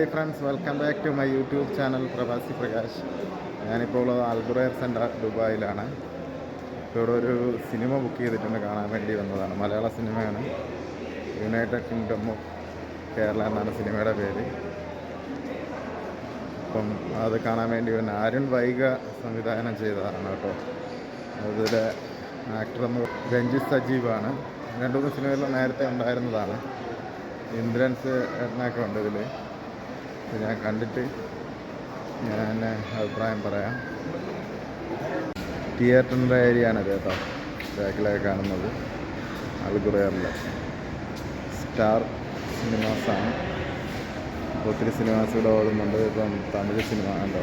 Hi friends welcome back to my YouTube channel Pravasi Prakash ഞാനിപ്പോൾ ഉള്ളത് അൽബുറേർ centre ദുബായിലാണ്. ഇപ്പോൾ ഇവിടെ ഒരു സിനിമ ബുക്ക് ചെയ്തിട്ടുണ്ട് കാണാൻ വേണ്ടി വന്നതാണ്. മലയാള സിനിമയാണ് യുണൈറ്റഡ് കിങ്ഡം ഓഫ് കേരള എന്നാണ് സിനിമയുടെ പേര്. അപ്പം അത് കാണാൻ വേണ്ടി വന്ന അരുൺ വൈഗ സംവിധാനം ചെയ്തതാണ് കേട്ടോ. അതിലെ ആക്ടർ എന്ന് രഞ്ജിത്ത് സജീവാണ്. രണ്ടു മൂന്ന് നേരത്തെ ഉണ്ടായിരുന്നതാണ്. ഇന്ദ്രൻസ് എന്നൊക്കെ ഉണ്ട് ഇതിൽ ഇത് ഞാൻ കണ്ടിട്ട് ഞാൻ അഭിപ്രായം പറയാം. തിയേറ്ററിന്റെ ഏരിയ ആണ് കേട്ടോ. ബാക്കിലൊക്കെ കാണുന്നത്. അൽഗുറയറിലെ സ്റ്റാർ സിനിമാസാണ്. ഇപ്പോൾ ഒത്തിരി സിനിമാസ് ഇവിടെ ഓടുന്നുണ്ട്. ഇപ്പം തമിഴ് സിനിമ ഉണ്ടോ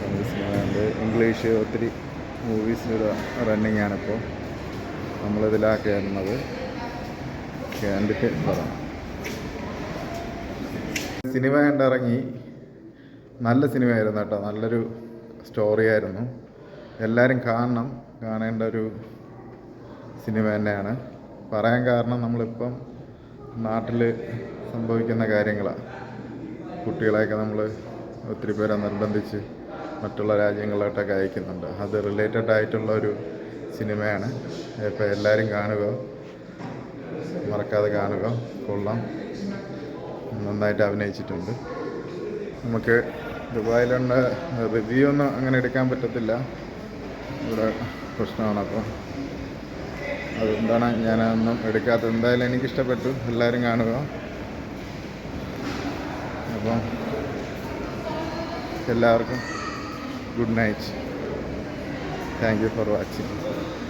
തമിഴ് സിനിമ ഉണ്ട് ഇംഗ്ലീഷ് ഒത്തിരി മൂവീസ് ഇവിടെ റണ്ണിങ് ആണിപ്പോൾ നമ്മളിതിലാണ് കയറുന്നത് കണ്ടിട്ട് പറയാം സിനിമ കണ്ടിറങ്ങി നല്ല സിനിമയായിരുന്നു കേട്ടോ. നല്ലൊരു സ്റ്റോറിയായിരുന്നു എല്ലാവരും കാണണം. കാണേണ്ട ഒരു സിനിമ തന്നെയാണ്. പറയാൻ കാരണം നമ്മളിപ്പം നാട്ടിൽ സംഭവിക്കുന്ന കാര്യങ്ങളാണ് കുട്ടികളെയൊക്കെ നമ്മൾ ഒത്തിരി പേരെ നിർബന്ധിച്ച് മറ്റുള്ള രാജ്യങ്ങളിലോട്ടൊക്കെ അയക്കുന്നുണ്ട്. അത് റിലേറ്റഡ് ആയിട്ടുള്ള ഒരു സിനിമയാണ്. ഇപ്പോൾ എല്ലാവരും കാണുക. മറക്കാതെ കാണുക. കൊള്ളാം. നന്നായിട്ട് അഭിനയിച്ചിട്ടുണ്ട്. നമുക്ക് ദുബായിലുണ്ട് റിവ്യൂ ഒന്നും അങ്ങനെ എടുക്കാൻ പറ്റത്തില്ല. ഇവിടെ പ്രശ്നമാണ് അപ്പോൾ. അതുകൊണ്ടാണ് ഞാനൊന്നും എടുക്കാത്തത്. എന്തായാലും എനിക്കിഷ്ടപ്പെട്ടു. എല്ലാവരും കാണുക. അപ്പം എല്ലാവർക്കും good night. Thank you for watching